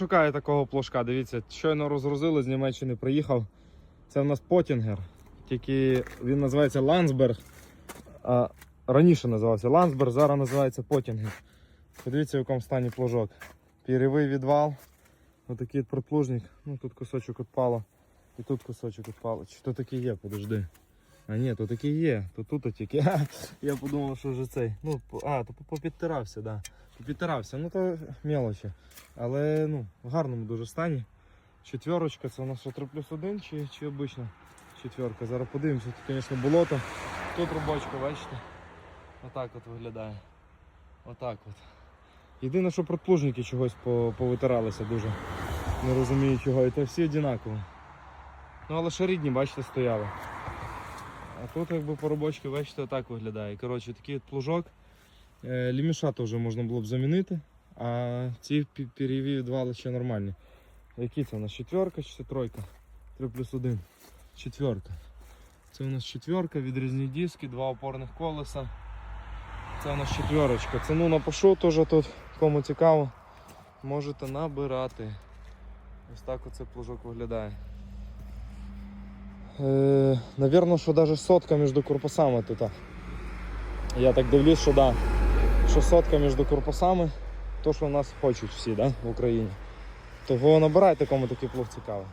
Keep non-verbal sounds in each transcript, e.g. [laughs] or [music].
Шукаю такого плужка, дивіться, щойно розгрузили, з Німеччини приїхав. Це в нас Потінгер. Тільки він називається Ландсберг. А раніше називався Ландсберг, зараз називається Потінгер. Подивіться, в якому стані плужок. Пірєвий відвал. Отакий от проплужник. Ну тут кусочок відпало. І тут кусочок відпало. Чи то такий є, подожди. А ні, то такий є, то тут тільки. [laughs] Я подумав, що вже цей. Ну, а, то попідтирався, да. Попідтирався. Ну то мелочі. Але ну, в гарному дуже стані. Четверочка, це у нас що 3 плюс 1 чи, чи обична четверка. Зараз подивимося, тут, звісно, болото. Тут робочка, бачите? Отак от виглядає. Отак от. Єдине, що продплужники чогось повитиралися дуже. Не розумію чого. І то всі однаково. Ну але ще рідні, бачите, стояли. А тут якби по робочці, бачите, отак виглядає. Коротше, такий от плужок. Е, Лімішата вже можна було б замінити, а ці пірєві відвали ще нормальні. Які це у нас четверка чи тройка? 3 плюс 1. Четверка. Це у нас четверка, відрізні диски, два опорних колеса. Це у нас четверочка. Ціну напишу теж тут, кому цікаво, можете набирати. Ось так оце плужок виглядає. Е, Навірно, що навіть сотка між корпусами тут. Я так дивлюсь, що да, що сотка між корпусами, то що в нас хочуть всі да, в Україні. Того набирайте, кому такий плуг цікавий.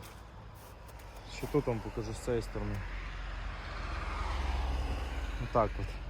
Ще тут вам покажу з цієї сторони. Отак от.